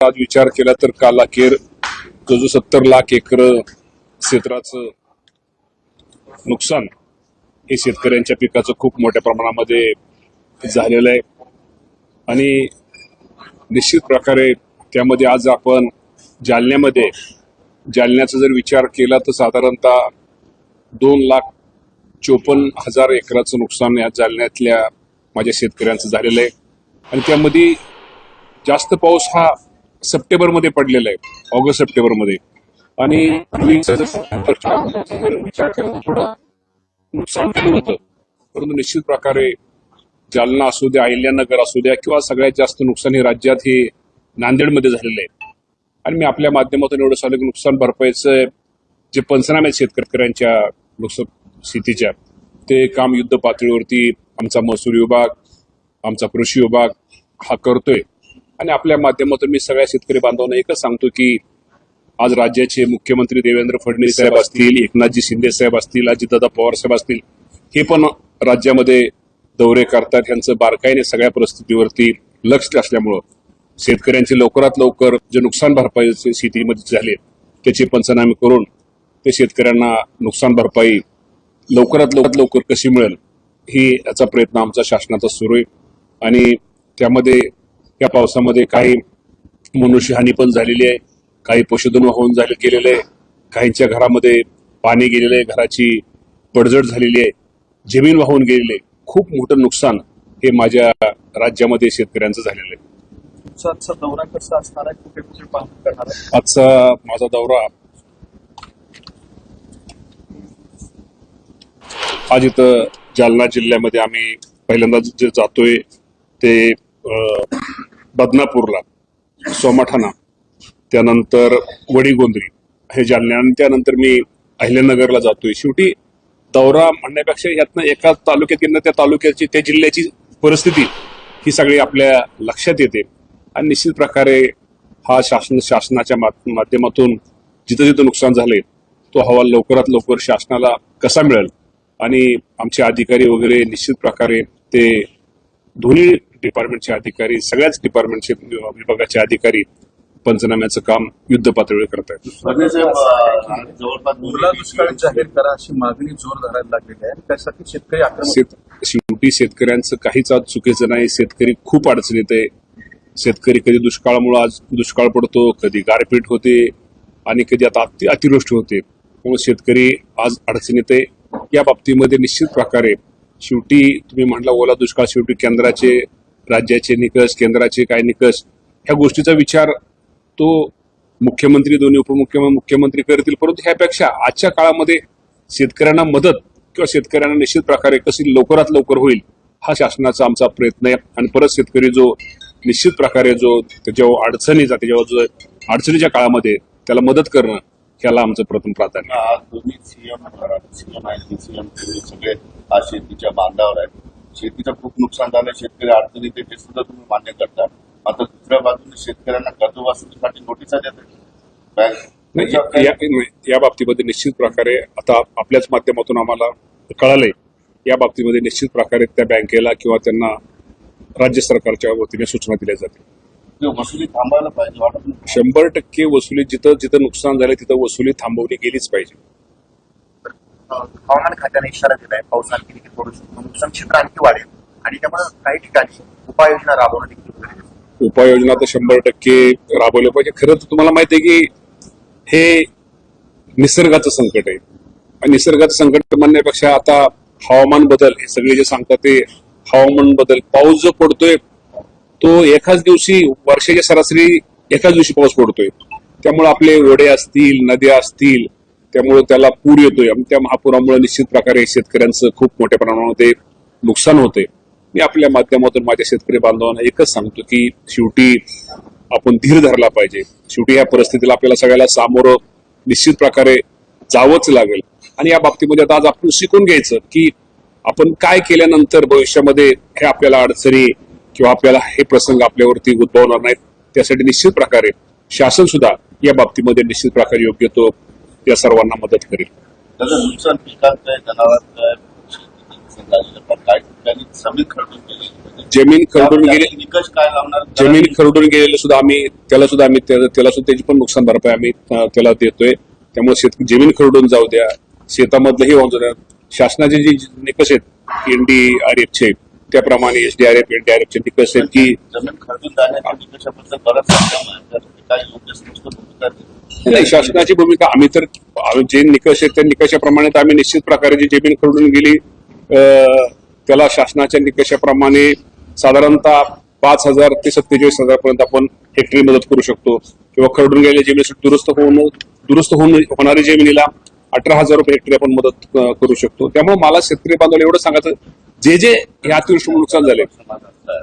आज विचार केला तर काल अखेर जो जो सत्तर लाख एकर क्षेत्राचं नुकसान हे शेतकऱ्यांच्या पिकाचं खूप मोठ्या प्रमाणामध्ये झालेलं आहे. आणि निश्चित प्रकारे त्यामध्ये आज आपण जालन्यामध्ये जालन्याचा जर विचार केला तर साधारणतः दोन लाख चोपन्न हजार एकराचं नुकसान या जालन्यातल्या माझ्या शेतकऱ्यांचं झालेलं आहे. आणि त्यामध्ये जास्त पाऊस हा सप्टेंबरमध्ये पडलेलं आहे. ऑगस्ट सप्टेंबरमध्ये. आणि थोडं नुकसान केलं होतं परंतु निश्चित प्रकारे जालना असू द्या अहिल्यानगर असू द्या किंवा सगळ्यात जास्त नुकसान हे राज्यात हे नांदेडमध्ये झालेलं आहे. आणि मी आपल्या माध्यमातून एवढं सांगतो की नुकसान भरपाईचं जे पंचनामे आहेत शेतकऱ्यांच्या नुकसान स्थितीच्या ते काम युद्ध पातळीवरती आमचा महसूल विभाग आमचा कृषी विभाग हा करतोय. आणि आपल्या माध्यमातून मी सगळ्या शेतकरी बांधवांना एकच सांगतो की आज राज्याचे मुख्यमंत्री देवेंद्र फडणवीस साहेब असतील एकनाथजी शिंदे साहेब असतील अजितदादा पवार साहेब असतील हे पण राज्यामध्ये दौरे करतात. यांचं बारकाईने सगळ्या परिस्थितीवरती लक्ष असल्यामुळं शेतकऱ्यांचे लवकरात लवकर जे नुकसान भरपाई शेतीमध्ये झाले त्याचे पंचनामे करून ते शेतकऱ्यांना नुकसान भरपाई लवकरात लवकरात लवकर कशी मिळेल ही याचा प्रयत्न आमचा शासनाचा सुरू आहे. आणि त्यामध्ये या पावसामध्ये काही मनुष्यहानी पण झालेली आहे काही पशुधन वाहून झाले गेलेले आहे काहींच्या घरामध्ये पाणी गेलेलं आहे घराची पडझड झालेली आहे जमीन वाहून गेलेली आहे. खूप मोठं नुकसान हे माझ्या राज्यामध्ये शेतकऱ्यांचं झालेलं आहे. आजचा दौरा कसा असणार आहे? कुठे कुठे पाहणी करणार आहे? आजचा माझा दौरा आज इथं जालना जिल्ह्यामध्ये आम्ही पहिल्यांदा जे जातोय ते बदनापूरला सोमाठाणा त्यानंतर वडीगोंद्री. हे जालना आणि त्यानंतर मी अहिल्यानगरला जातोय. शेवटी दौरा म्हणण्यापेक्षा यातनं एका तालुक्यात त्या तालुक्याची त्या जिल्ह्याची परिस्थिती ही सगळी आपल्या लक्षात येते. आणि निश्चित प्रकारे हा शासन शासनाच्या मा- माध्यमातून जिथं जिथं नुकसान झाले तो हवा लवकरात लवकर शासनाला कसा मिळेल? आणि आमचे अधिकारी वगैरे निश्चित प्रकारे ते दोन्ही डिपार्टमेंटचे अधिकारी सगळ्याच डिपार्टमेंटचे विभागाचे अधिकारी पंचनाम्याचं काम युद्ध पातळीवर करत आहेत. फडणवीस साहेब अं, जवळपास ओला दुष्काळ जाहीर करा अशी मागणी जोर धरायला लागलेली आहे. त्यासाठी शेतकरी आक्रमक शेत शेवटी शेतकऱ्यांचं काहीच आज चुकीचं नाही. शेतकरी खूप अडचणीत आहे. शेतकरी कधी दुष्काळामुळे आज दुष्काळ पडतो कधी गारपीट होते आणि कधी आता अति अतिवृष्टी होते. त्यामुळे शेतकरी आज अडचणीत आहे. या बाबतीमध्ये निश्चित प्रकारे शेवटी तुम्ही म्हटला ओला दुष्काळ शेवटी केंद्राचे राज्याचे निकष केंद्राचे काय निकष ह्या गोष्टीचा विचार तो मुख्यमंत्री दोन्ही उपमुख्यमंत्री मुख्यमंत्री करतील. परंतु ह्यापेक्षा आजच्या काळामध्ये शेतकऱ्यांना मदत किंवा शेतकऱ्यांना निश्चित प्रकारे कशी लवकरात लवकर होईल हा शासनाचा आमचा प्रयत्न आहे. आणि परत शेतकरी जो निश्चित प्रकारे जो त्याच्यावर अडचणी जाते जेव्हा जो अडचणीच्या काळामध्ये त्याला मदत करणं ह्याला आमचं प्रथम प्राधान्य आहे. सीएम सीएम आहेत सीएम सगळे आज शेतीच्या बांधावर आहेत. शेतीचं खूप नुकसान झालं. शेतकरी अडचणीत ते सुद्धा तुम्ही मान्य करता. आता दुसऱ्या बाजूने शेतकऱ्यांना कर्जवसुलीसाठी नोटिसा देत बँक नाही, या- बाबतीमध्ये निश्चित प्रकारे आता आपल्याच माध्यमातून आम्हाला कळालंय. या बाबतीमध्ये निश्चित प्रकारे त्या बँकेला किंवा त्यांना राज्य सरकारच्या वतीने सूचना दिल्या जातील. वसुली थांबायला पाहिजे. शंभर टक्के वसुली जिथं जिथं नुकसान झालं तिथं वसुली थांबवली गेलीच पाहिजे. हवामान खात्याने इशारा दिलाय. पाऊस आणखी देखील पडू शकतो? नुकसान क्षेत्र आणखी वाढेल. आणि त्यामुळे काही ठिकाणी उपाययोजना राबवणं देखील उपाययोजना तर शंभर टक्के राबवल्या पाहिजे. खरं तर तुम्हाला माहिती आहे की हे निसर्गाचं संकट आहे. आणि निसर्गाचं संकट म्हणण्यापेक्षा आता हवामान बदल हे सगळे जे सांगतात ते हवामान बदल. पाऊस जो पडतोय तो एकाच दिवशी वर्षाच्या सरासरी एकाच दिवशी पाऊस पडतोय. त्यामुळे आपले ओढे असतील नद्या असतील त्यामुळे त्याला पूर येतोय. आणि त्या महापुरामुळे निश्चित प्रकारे शेतकऱ्यांचं खूप मोठ्या प्रमाणामध्ये नुकसान होते मी आपल्या माध्यमातून माझ्या शेतकरी बांधवांना एकच सांगतो की शेवटी आपण धीर धरला पाहिजे. शेवटी या परिस्थितीला आपल्याला सगळ्याला सामोरं निश्चित प्रकारे जावंच लागेल. आणि या बाबतीमध्ये आता आज आपण शिकून घ्यायचं की आपण काय केल्यानंतर भविष्यामध्ये हे आपल्याला अडचणी किंवा आपल्याला हे प्रसंग आपल्यावरती उद्भवणार नाहीत. त्यासाठी निश्चित प्रकारे शासन सुद्धा या बाबतीमध्ये निश्चित प्रकारे योग्य तो या सर्वांना मदत करेल. नुकसान जमीन खरडून गेली? निकष काय लावणार? जमीन खरडून गेलेलं सुद्धा आम्ही त्याला सुद्धा आम्ही त्या- त्याला सुद्धा त्याची पण नुकसान भरपाई आम्ही त्याला देतोय. त्यामुळे शेत जमीन खरडून जाऊ द्या. शेतामधलंही वाहून जाऊ द्या. शासनाचे जे निकष आहेत एनडीआरएफचे त्याप्रमाणे एसडीआरएफ एनडीआरएफचे निकष आहेत की जमीन खरडून जाण्याच्या निकषाबद्दल बराच संभ्रम आहे तर ते काही योग्य स्पष्ट भूमिका देते. नाही शासनाची भूमिका आम्ही तर जे निकष आहेत त्या निकषाप्रमाणे तर आम्ही निश्चित प्रकारे जी जमीन खरडून गेली त्याला शासनाच्या निकषाप्रमाणे साधारणतः पाच हजार ते सत्तेचाळीस हजार पर्यंत आपण हेक्टरी मदत करू शकतो किंवा खरडून गेलेल्या जमिनीसाठी दुरुस्त होऊन दुरुस्त होऊन होणाऱ्या जमिनीला अठरा हजार रुपये हेक्टरी आपण मदत करू शकतो त्यामुळे मला शेतकरी बांधवाला एवढं सांगायचं जे जे या अतिवृष्टीमुळे नुकसान झाले आहे.